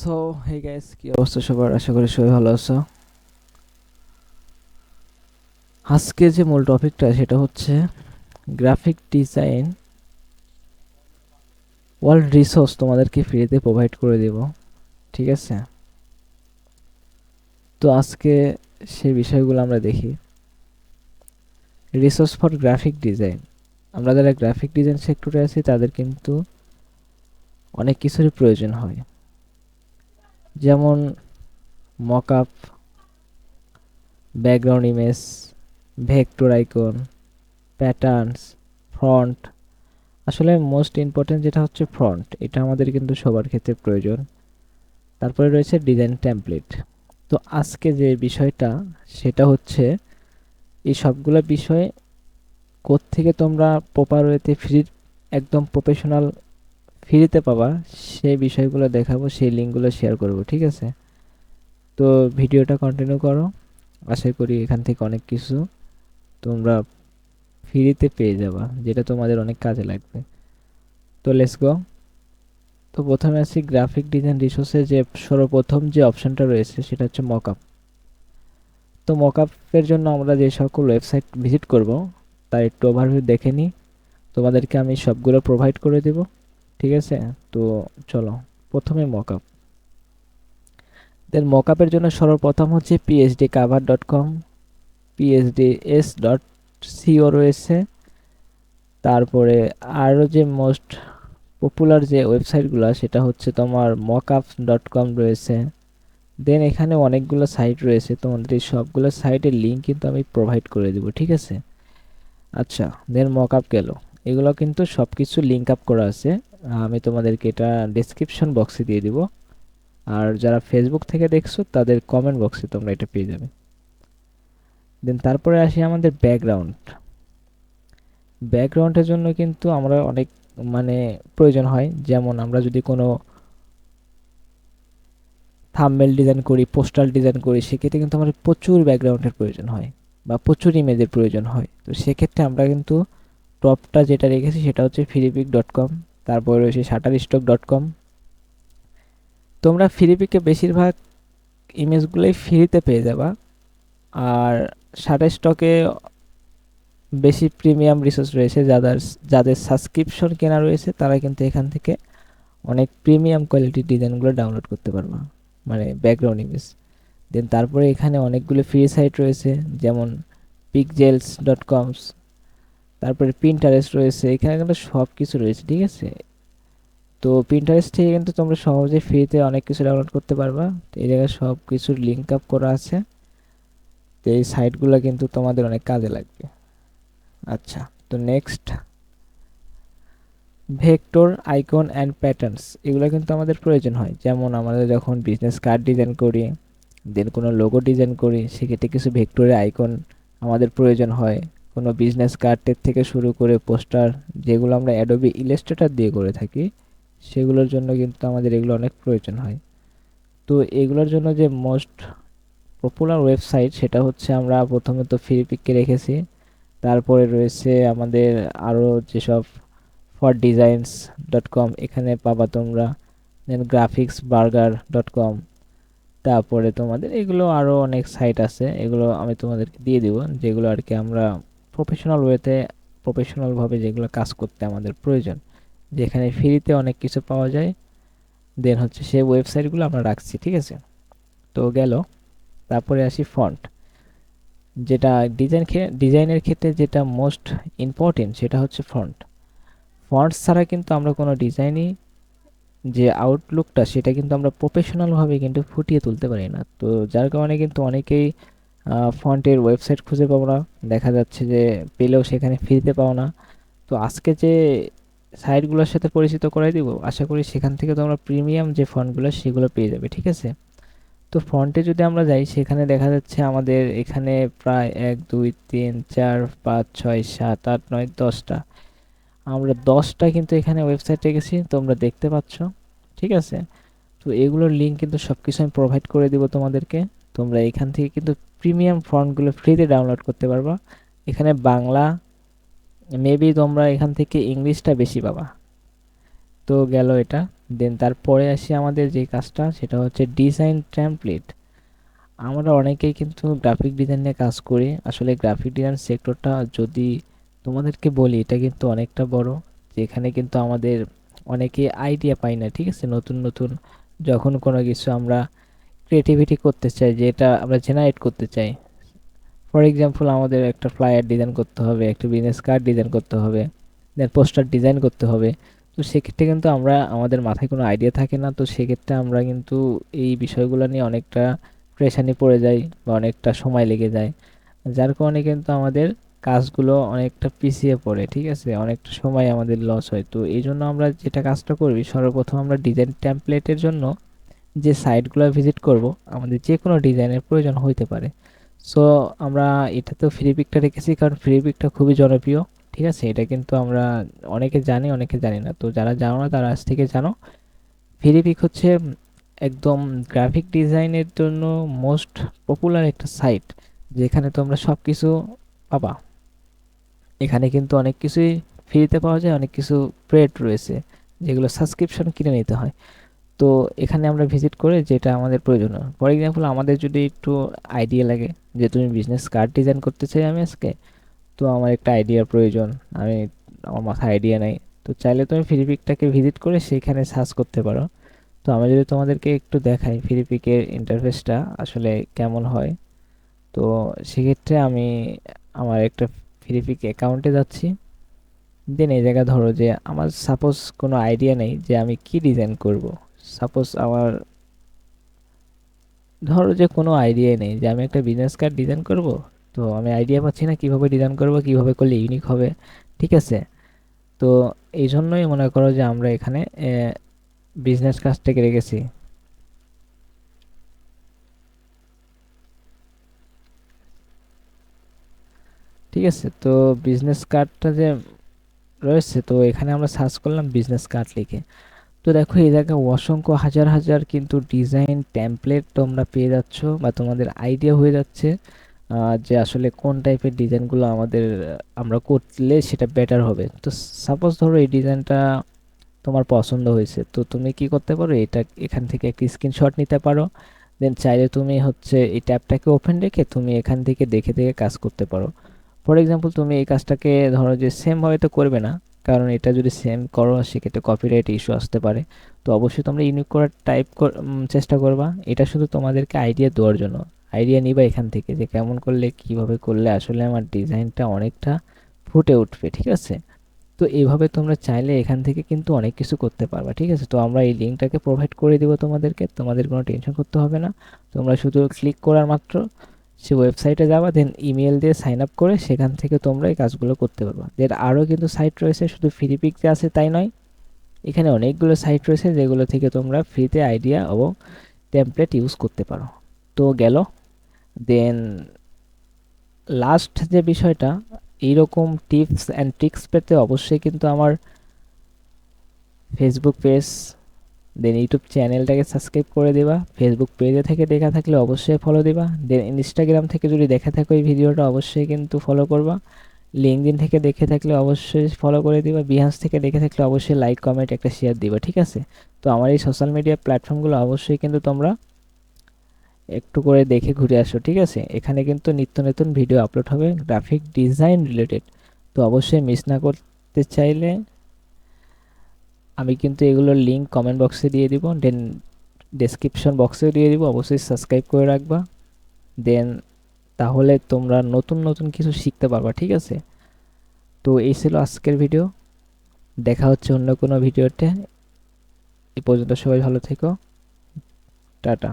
So hey guys কি অবস্থা সবার? আশা করি সবাই ভালো আছো। আজকে যে মূল টপিকটা, সেটা হচ্ছে গ্রাফিক ডিজাইন ওয়ার্ল্ড রিসোর্স তোমাদেরকে ফ্রিতে প্রোভাইড করে দেব, ঠিক আছে? তো আজকে সেই বিষয়গুলো আমরা দেখি। রিসোর্স ফর গ্রাফিক ডিজাইন আমরা যারা গ্রাফিক ডিজাইন সেক্টরে আছি, তাদের কিন্তু অনেক কিছুরই প্রয়োজন হয়। যেমন mockup, background image, vector icon, patterns, font. আসলে মোস্ট ইম্পর্টেন্ট যেটা হচ্ছে ফ্রন্ট, এটা আমাদের কিন্তু সবার ক্ষেত্রে প্রয়োজন। তারপরে রয়েছে ডিজাইন টেমপ্লেট। তো আজকে যে বিষয়টা, সেটা হচ্ছে এই সবগুলো বিষয় থেকে তোমরা প্রপার ওয়েতে ফ্রি একদম প্রফেশনাল ফ্রিতে পাবা, সেই বিষয়গুলো দেখাবো, সেই লিঙ্কগুলো শেয়ার করব, ঠিক আছে? তো ভিডিওটা কন্টিনিউ করো। আশা করি এখান থেকে অনেক কিছু তোমরা ফ্রিতে পেয়ে যাবা, যেটা তোমাদের অনেক কাজে লাগবে। তো লেটস গো তো প্রথমে আসি গ্রাফিক ডিজাইন রিসোর্সে যে সর্বপ্রথম যে অপশানটা রয়েছে, সেটা হচ্ছে মকআপ তো মকআপের জন্য আমরা যে সকল ওয়েবসাইট ভিজিট করব, তার একটু ওভারভিউ দেখে নিই। তোমাদেরকে আমি সবগুলো প্রোভাইড করে দেবো। ঠিক আছে? তো চলো, প্রথমে মকআপ দেন মকআপের জন্য সর্বপ্রথম হচ্ছে PhD cover dot com PhD S dot CO রয়েছে। তারপরে আরও যে মোস্ট পপুলার যে ওয়েবসাইটগুলো সেটা হচ্ছে তোমার মকআপ ডট কম রয়েছে। দেন এখানে অনেকগুলো সাইট রয়েছে, তোমাদের এই সবগুলো সাইটের লিঙ্ক কিন্তু আমি প্রোভাইড করে দেবো, ঠিক আছে? আচ্ছা দেন মকআপ গেল। এগুলো কিন্তু সব কিছু লিঙ্ক আপ করা আছে। আমি তোমাদেরকে এটা ডেসক্রিপশন বক্সে দিয়ে দিব। আর যারা ফেসবুক থেকে দেখছ, তাদের কমেন্ট বক্সে তোমরা এটা পেয়ে যাবে। দেন তারপরে আসি আমাদের ব্যাকগ্রাউন্ড ব্যাকগ্রাউন্ডের জন্য কিন্তু আমরা অনেক মানে প্রয়োজন হয়। যেমন আমরা যদি কোনো থামমেল ডিজাইন করি পোস্টাল ডিজাইন করি, সেক্ষেত্রে কিন্তু আমাদের প্রচুর ব্যাকগ্রাউন্ডের প্রয়োজন হয় বা প্রচুর ইমেজের প্রয়োজন হয়। তো সেক্ষেত্রে আমরা কিন্তু টপটা যেটা রেখেছি সেটা হচ্ছে ফিলিপিক ডট কম তারপরে রয়েছে শাটার স্টক ডট কম তোমরা ফ্রিপিকে বেশিরভাগ ইমেজগুলোই ফ্রিতে পেয়ে যাবা, আর শাটার স্টকে বেশি প্রিমিয়াম রিসোর্স রয়েছে যাদের যাদের সাবস্ক্রিপশন কেনা রয়েছে, তারা কিন্তু এখান থেকে অনেক প্রিমিয়াম কোয়ালিটির ডিজাইনগুলো ডাউনলোড করতে পারবা মানে ব্যাকগ্রাউন্ড ইমেজ দেন তারপরে এখানে অনেকগুলো ফ্রি সাইট রয়েছে, যেমন পিকজেলস ডট কমস তারপরে প্রিন্টারেস্ট রয়েছে, এখানে কিন্তু সব কিছু রয়েছে, ঠিক আছে? তো প্রিন্টারেস্ট থেকে কিন্তু তোমরা সহজে ফ্রিতে অনেক কিছু ডাউনলোড করতে পারবা। এই জায়গায় সব কিছুর লিঙ্ক আপ করা আছে। তো এই সাইটগুলো কিন্তু তোমাদের অনেক কাজে লাগবে। আচ্ছা তো next vector icon and patterns এগুলো কিন্তু আমাদের প্রয়োজন হয়। যেমন আমাদের যখন বিজনেস কার্ড ডিজাইন করি দেন কোনো লোগো ডিজাইন করি, সেক্ষেত্রে কিছু ভেক্টরের আইকন আমাদের প্রয়োজন হয়। কোনো বিজনেস কার্ডের থেকে শুরু করে পোস্টার যেগুলো আমরা অ্যাডোবি ইলাস্ট্রেটার দিয়ে করে থাকি, সেগুলোর জন্য কিন্তু আমাদের এগুলো অনেক প্রয়োজন হয়। তো এগুলোর জন্য যে মোস্ট পপুলার ওয়েবসাইট সেটা হচ্ছে আমরা প্রথমে তো ফ্রিপিককে রেখেছি, তারপরে রয়েছে আমাদের আরও যেসব ফর ডিজাইনস ডট কম এখানে পাবা তোমরা then graphics burger dot com তারপরে তোমাদের এগুলো আরও অনেক সাইট আছে, এগুলো আমি তোমাদেরকে দিয়ে দিব, যেগুলো আর কি আমরা প্রফেশনাল ওয়েতে প্রফেশনালভাবে যেগুলো কাজ করতে আমাদের প্রয়োজন। যেখানে ফ্রিতে অনেক কিছু পাওয়া যায়। দেন হচ্ছে সেই ওয়েবসাইটগুলো আমরা রাখছি, ঠিক আছে? তো গেল। তারপরে আসি ফন্ট যেটা ডিজাইন ডিজাইনের ক্ষেত্রে যেটা মোস্ট ইম্পর্টেন্ট সেটা হচ্ছে ফন্ট ফন্টস ছাড়া কিন্তু আমরা কোনো ডিজাইনই যে আউটলুকটা সেটা কিন্তু আমরা প্রফেশনালভাবে কিন্তু ফুটিয়ে তুলতে পারি না। তো যার কারণে কিন্তু অনেকেই ফন্টের ওয়েবসাইট খুঁজে পাবো না। দেখা যাচ্ছে যে পেলেও সেখানে ফ্রিতে পাও না। তো আজকে যে সাইটগুলোর সাথে পরিচিত করাই দিব, আশা করি সেখান থেকে তোমরা প্রিমিয়াম যে ফন্টগুলো, সেগুলো পেয়ে যাবে, ঠিক আছে? তো ফন্টে যদি আমরা যাই, সেখানে দেখা যাচ্ছে আমাদের এখানে প্রায় এক, দুই, তিন, চার, পাঁচ, ছয়, সাত, আট, নয়, দশটা। আমরা দশটা কিন্তু এখানে ওয়েবসাইটে গেছি, তোমরা দেখতে পাচ্ছ, ঠিক আছে? তো এগুলোর লিঙ্ক কিন্তু সব কিছু আমি প্রোভাইড করে দিব তোমাদেরকে। তোমরা এখান থেকে কিন্তু প্রিমিয়াম ফন্টগুলো ফ্রিতে ডাউনলোড করতে পারবা। এখানে বাংলা মেবি তোমরা এখান থেকে ইংলিশটা বেশি পাবা। তো গেল এটা। দেন তারপরে আসি আমাদের যে কাজটা, সেটা হচ্ছে ডিজাইন টেমপ্লেট আমরা অনেকেই কিন্তু গ্রাফিক ডিজাইন নিয়ে কাজ করি। আসলে গ্রাফিক ডিজাইন সেক্টরটা যদি তোমাদেরকে বলি, এটা কিন্তু অনেকটা বড়। যেখানে কিন্তু আমাদের অনেকে আইডিয়া পাই না, ঠিক আছে? নতুন নতুন যখন কোনো কিছু আমরা ক্রিয়েটিভিটি করতে চাই যেটা আমরা জেনারেট করতে চাই। ফর এক্সাম্পল আমাদের একটা ফ্লায়ার ডিজাইন করতে হবে, একটা বিজনেস কার্ড ডিজাইন করতে হবে দেন পোস্টার ডিজাইন করতে হবে। তো সেক্ষেত্রে কিন্তু আমরা, আমাদের মাথায় কোনো আইডিয়া থাকে না, তো সেক্ষেত্রে আমরা কিন্তু এই বিষয়গুলো নিয়ে অনেকটা প্রেশানি পড়ে যাই বা অনেকটা সময় লেগে যায়। যার কারণে কিন্তু আমাদের কাজগুলো অনেকটা পিছিয়ে পড়ে, ঠিক আছে? অনেকটা সময় আমাদের লস হয়। তো এই জন্য আমরা যেটা কাজটা করবি সর্বপ্রথম আমরা ডিজাইন টেমপ্লেটের জন্য যে সাইটগুলো ভিজিট করব, আমাদের যে কোনো ডিজাইনের প্রয়োজন হইতে পারে। সো আমরা এটা তো ফ্রি পিকটা রেখেছি কারণ ফ্রি পিকটা খুবই জনপ্রিয়, ঠিক আছে? এটা কিন্তু আমরা অনেকে জানি অনেকে জানি না। তো যারা জানো না, তারা আজ থেকে জানো। ফ্রি পিক হচ্ছে একদম গ্রাফিক ডিজাইনের জন্য মোস্ট পপুলার একটা সাইট যেখানে তোমরা সব কিছু পাবা। এখানে কিন্তু অনেক কিছুই ফ্রিতে পাওয়া যায়, অনেক কিছু প্রেড রয়েছে, যেগুলো সাবস্ক্রিপশন কিনে নিতে হয়। তো এখানে আমরা ভিজিট করে যেটা আমাদের প্রয়োজন ফর এক্সাম্পল আমাদের যদি একটু আইডিয়া লাগে যে তুমি বিজনেস কার্ড ডিজাইন করতে চাই আমি আজকে, তো আমার একটা আইডিয়ার প্রয়োজন। আমি, আমার মাথায় আইডিয়া নেই। তো চাইলে তুমি ফ্রিপিকটাকে ভিজিট করে সেখানে সার্চ করতে পারো। তো আমি যদি তোমাদেরকে একটু দেখাই ফ্রিপিকের ইন্টারফেসটা আসলে কেমন হয়, তো সেক্ষেত্রে আমি আমার একটা ফ্রিপিক অ্যাকাউন্টে যাচ্ছি। দেন এই জায়গায় ধরো যে আমার সাপোজ কোনো আইডিয়া নেই যে আমি কি ডিজাইন করব। সাপোজ আমার, ধরো যে কোনো আইডিয়াই নেই, যে আমি একটা বিজনেস কার্ড ডিজাইন করব, তো আমি আইডিয়া পাচ্ছি না, কীভাবে ডিজাইন করব, কীভাবে করলে ইউনিক হবে, ঠিক আছে? তো এই জন্যই মনে করো যে আমরা এখানে বিজনেস কাজটাকে রেখেছি ঠিক আছে, তো বিজনেস কার্ডটা যে রয়েছে, তো এখানে আমরা সার্চ করলাম বিজনেস কার্ড লিখে। তো দেখো, এই জায়গায় অসংখ্য হাজার হাজার কিন্তু ডিজাইন টেমপ্লেট তোমরা পেয়ে যাচ্ছ বা তোমাদের আইডিয়া হয়ে যাচ্ছে যে আসলে কোন টাইপের ডিজাইনগুলো আমাদের, আমরা করলে সেটা বেটার হবে। তো সাপোজ ধরো এই ডিজাইনটা তোমার পছন্দ হয়েছে, তো তুমি কি করতে পারো? এটা এখান থেকে একটি স্ক্রিনশট নিতে পারো। দেন চাইলে তুমি হচ্ছে এই ট্যাবটাকে ওপেন রেখে তুমি এখান থেকে দেখে দেখে কাজ করতে পারো। ফর এক্সাম্পল তুমি এই কাজটাকে ধরো যে সেমভাবে তো করবে না কারণ এটা যদি সেম করো, সেক্ষেত্রে কপিরাইট ইস্যু আসতে পারে। তো অবশ্যই তোমরা ইউনিক করার টাইপ চেষ্টা করবা। এটা শুধু তোমাদেরকে আইডিয়া দেওয়ার জন্য। আইডিয়া নিবা এখান থেকে যে কেমন করলে, কীভাবে করলে আসলে আমার ডিজাইনটা অনেকটা ফুটে উঠবে, ঠিক আছে? তো এইভাবে তোমরা চাইলে এখান থেকে কিন্তু অনেক কিছু করতে পারবা, ঠিক আছে? তো আমরা এই লিঙ্কটাকে প্রোভাইড করে দেবো তোমাদেরকে। তোমাদের কোনো টেনশন করতে হবে না। তোমরা শুধু ক্লিক করার মাত্র সে ওয়েবসাইটে যাবা দেন ইমেল দিয়ে সাইন আপ করে সেখান থেকে তোমরা এই কাজগুলো করতে পারবা। দেন আরও কিন্তু সাইট রয়েছে, শুধু ফ্রি পিকতে আছে তাই নয়। এখানে অনেকগুলো সাইট রয়েছে যেগুলো থেকে তোমরা ফ্রিতে আইডিয়া এবং টেমপ্লেট ইউজ করতে পারো। তো গেল। দেন লাস্ট যে বিষয়টা, এইরকম টিপস অ্যান্ড ট্রিক্স পেতে অবশ্যই কিন্তু আমার ফেসবুক পেজ দেন ইউটিউব চ্যানেলটাকে সাবস্ক্রাইব করে দেবা। ফেসবুক পেজে থেকে দেখা থাকলে অবশ্যই ফলো দেবা। দেন ইনস্টাগ্রাম থেকে যদি দেখে থাকো এই ভিডিওটা, অবশ্যই কিন্তু ফলো করবা। লিঙ্কদিন থেকে দেখে থাকলে অবশ্যই ফলো করে দিবা। বিহান্স থেকে দেখে থাকলে অবশ্যই লাইক কমেন্ট একটা শেয়ার দিবা, ঠিক আছে? তো আমার এই সোশ্যাল মিডিয়া প্ল্যাটফর্মগুলো অবশ্যই কিন্তু তোমরা একটু করে দেখে ঘুরে আসো, ঠিক আছে? এখানে কিন্তু নিত্য নতুন ভিডিও আপলোড হবে গ্রাফিক ডিজাইন রিলেটেড তো অবশ্যই মিস না করতে চাইলে আমি কিন্তু এগুলোর লিঙ্ক কমেন্ট বক্সে দিয়ে দিব দেন ডেসক্রিপশন বক্সেও দিয়ে দিব, অবশ্যই সাবস্ক্রাইব করে রাখবা। দেন তাহলে তোমরা নতুন নতুন কিছু শিখতে পারবা, ঠিক আছে? তো এই ছিল আজকের ভিডিও দেখা হচ্ছে অন্য কোনো ভিডিওতে এ পর্যন্ত সবাই ভালো থেকো। টাটা।